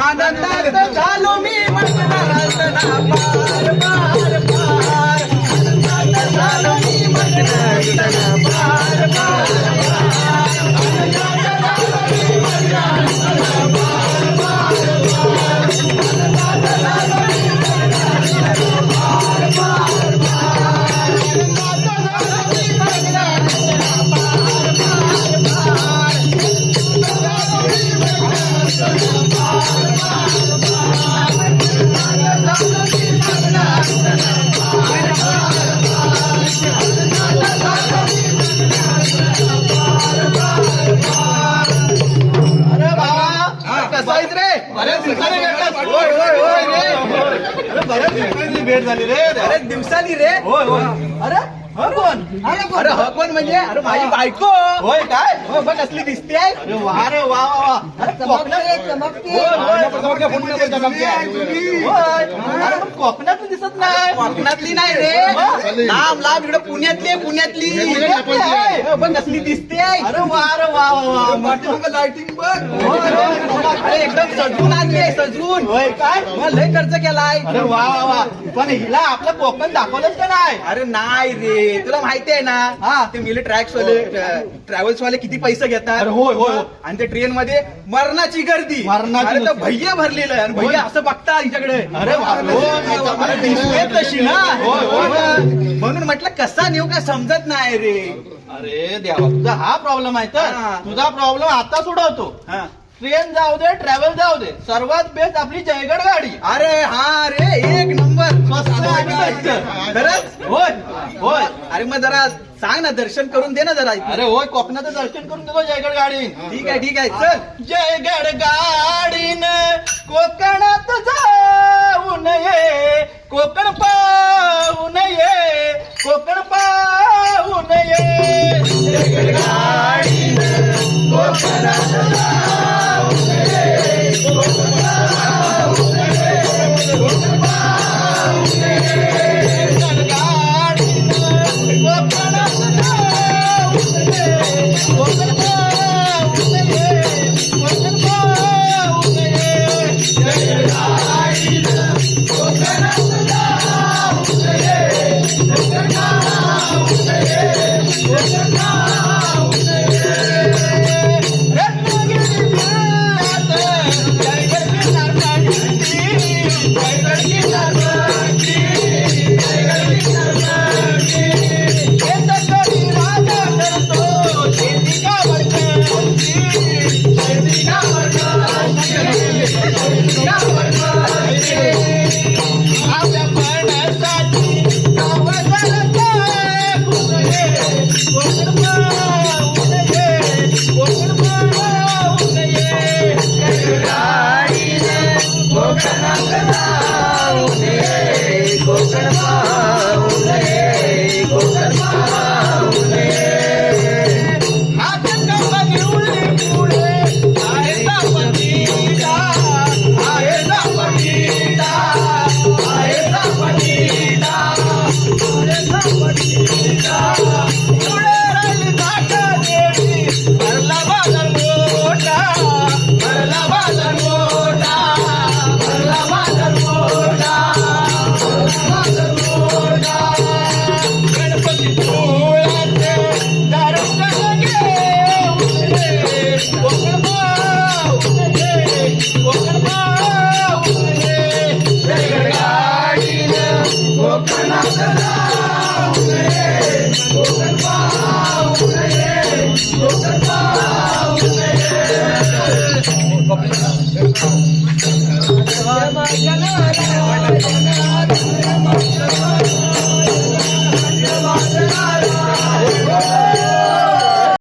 आनंदात झालो मी भेट झाली रे? अरे दिवसानी रे. होय होय अरे कोण? अरे ह कोण म्हणजे? अरे माझी बायको. होय काय? हो बघ कसली दिसते. अरे वा रे वा वा वा. अरे चमकते चमकते. होय, होय, चमकते, चमकते, चमकते. होय. अरे पण कोकणात दिसत नाही. कोकणातली नाही रे. लांब लांब इकडे पुण्यातली आहे, पुण्यातली. पुण्यातली आहे. हो, बघ कसली दिसते. अरे वा रे वा वा वा. लाइटिंग बघ. अरे एकदम सजवून आणले सजवून. होय काय? मग लय खर्च केलाय. अरे वा वा वा. पण हिला आपलं कोकण दाखवलंच का नाही? अरे नाही रे. तुला माहिती आहे ना हा. ते मिले ट्रॅक्स वाले ट्रॅव्हल्स वाले किती पैसे घेतात? अरे होय, होय, होय. आणि ते ट्रेन मध्ये मरणाची गर्दी. मरणाची अरे तर नुसती. भैया भरलेलं आहे. आणि भैया असं बघता हिच्याकडे अरे वा, होय, अरे दिसते तशी ना. होय, होय. म्हणून म्हटलं कसा नेऊ काय समजत नाही रे. अरे देवा तुझा हा प्रॉब्लेम आहे तर. हा. तुझा प्रॉब्लेम आता सोडवतो. हा. ट्रेन जाऊ दे ट्रॅव्हल जाऊ दे. सर्वात बेस्ट आपली जयगड गाडी. अरे हा रे एक नंबर. स्वस्त आणि होय अरे मग जरा सांग ना दर्शन करून दे ना जरा अरे होय कोकणाचं दर्शन करून देतो जयगड गाडी ठीक आहे ठीक आहे. चल. जयगड गाडीन कोकणात जाऊ नये कोकण पाहू नये कोकण पाहू नये जयगड गाडीन कोकणात कोकण कोकण